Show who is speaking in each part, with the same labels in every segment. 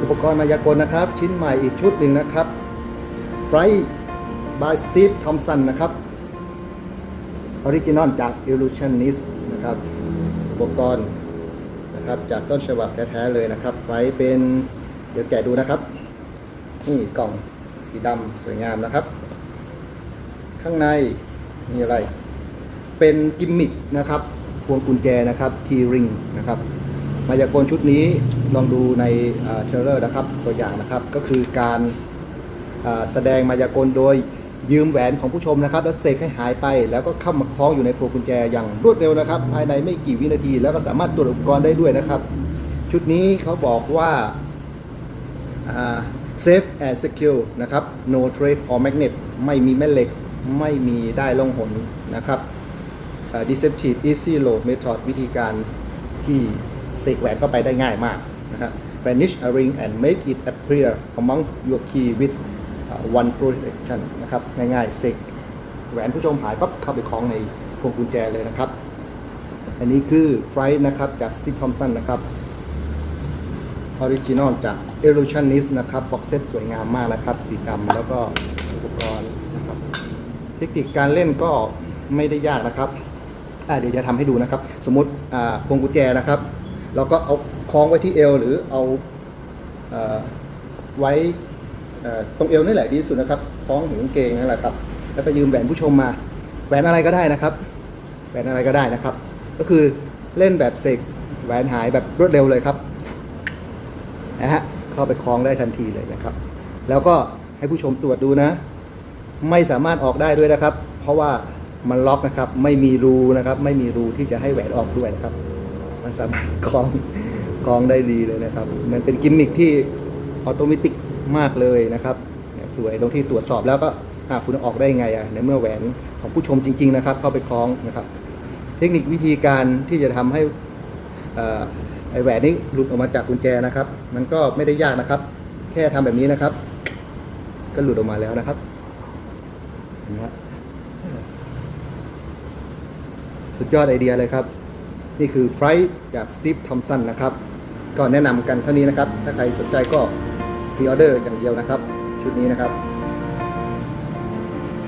Speaker 1: อุปกรณ์มายากลนะครับ ชิ้นใหม่อีกชุดหนึ่งนะครับ Flight by Steve Thompson นะครับออริจินอลจาก Illusionist นะครับอุปกรณ์นะครับจากต้นฉบับแท้ๆเลยนะครับ ไว้เป็นเดี๋ยวแกะดูนะครับ นี่กล่องสีดำสวยงามนะครับ ข้างในมีอะไร เป็นกิมมิคนะครับพวงกุญแจนะครับ T ring นะครับ มายากลชุดนี้ลองดูในเทรลเลอร์นะครับตัวอย่างนะครับก็คือการแสดงมายากลโดยยืมแหวนของผู้ชมนะครับ แล้วเสกให้หายไป แล้วก็เข้ามาคล้องอยู่ในพวงกุญแจอย่างรวดเร็วนะครับ ภายในไม่กี่วินาที แล้วก็สามารถตรวจอุปกรณ์ได้ด้วยนะครับ ชุดนี้เขาบอกว่า safe and secure นะครับ no trade or magnet ไม่มีแม่เหล็ก ไม่มีได้ล่องหนนะครับ deceptive easy load method วิธีการที่ เสกแหวนเข้าไปได้ง่ายมากนะฮะ vanish a ring and make it appear among your key with one selection นะครับง่ายๆเสกแหวนผู้ชมหายปั๊บเข้าไปคล้องในพวงกุญแจเลยนะครับ อันนี้คือ Flight นะครับจาก Steve Thompson นะครับออริจินอลจาก Illusionist นะครับบ็อกเซตสวยงามมากนะครับ สีดำแล้วก็อุปกรณ์นะครับเทคนิคการเล่นก็ไม่ได้ยากนะครับเดี๋ยวจะทำให้ดูนะครับ สมมติพวงกุญแจนะครับ เราก็เอาคล้องไว้ที่เอวหรือเอาเอไว้ตรงเอวนี่แหละดีที่สุดนะครับคล้องถึงกางเกงนั่นแหละครับ แล้วก็ยืมแหวนผู้ชมมาแหวนอะไรก็ได้นะครับแหวนอะไรก็ได้นะครับ ก็คือเล่นแบบเสกแหวนหายแบบรวดเร็วเลยครับนะฮะเข้าไปคล้องได้ทันทีเลยนะครับ แล้วก็ให้ผู้ชมตรวจดูนะ ไม่สามารถออกได้ด้วยนะครับ เพราะว่ามันล็อกนะครับ ไม่มีรูนะครับ ไม่มีรูที่จะให้แหวนออกด้วยนะครับ มันสามารถคล้องคล้องได้ดีเลยนะครับ มันเป็นกิมมิคที่ออโตเมติกมากเลยนะครับสวยตรงที่ตรวจสอบแล้วก็อะคุณออกได้ไงอะในเมื่อแหวนของผู้ชมจริง ๆนะครับ เข้าไปคล้องนะครับ เทคนิควิธีการที่จะทำให้ไอแหวนนี้หลุดออกมาจากกุญแจนะครับ มันก็ไม่ได้ยากนะครับ แค่ทำแบบนี้นะครับ ก็หลุดออกมาแล้วนะครับนะสุดยอดไอเดียเลยครับ นี่คือไฟท์จากสตีฟทอมสันนะครับ ก็แนะนำกันเท่านี้นะครับ ถ้าใครสนใจก็พรีออเดอร์อย่างเดียวนะครับ ชุดนี้นะครับ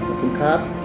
Speaker 1: ขอบคุณครับ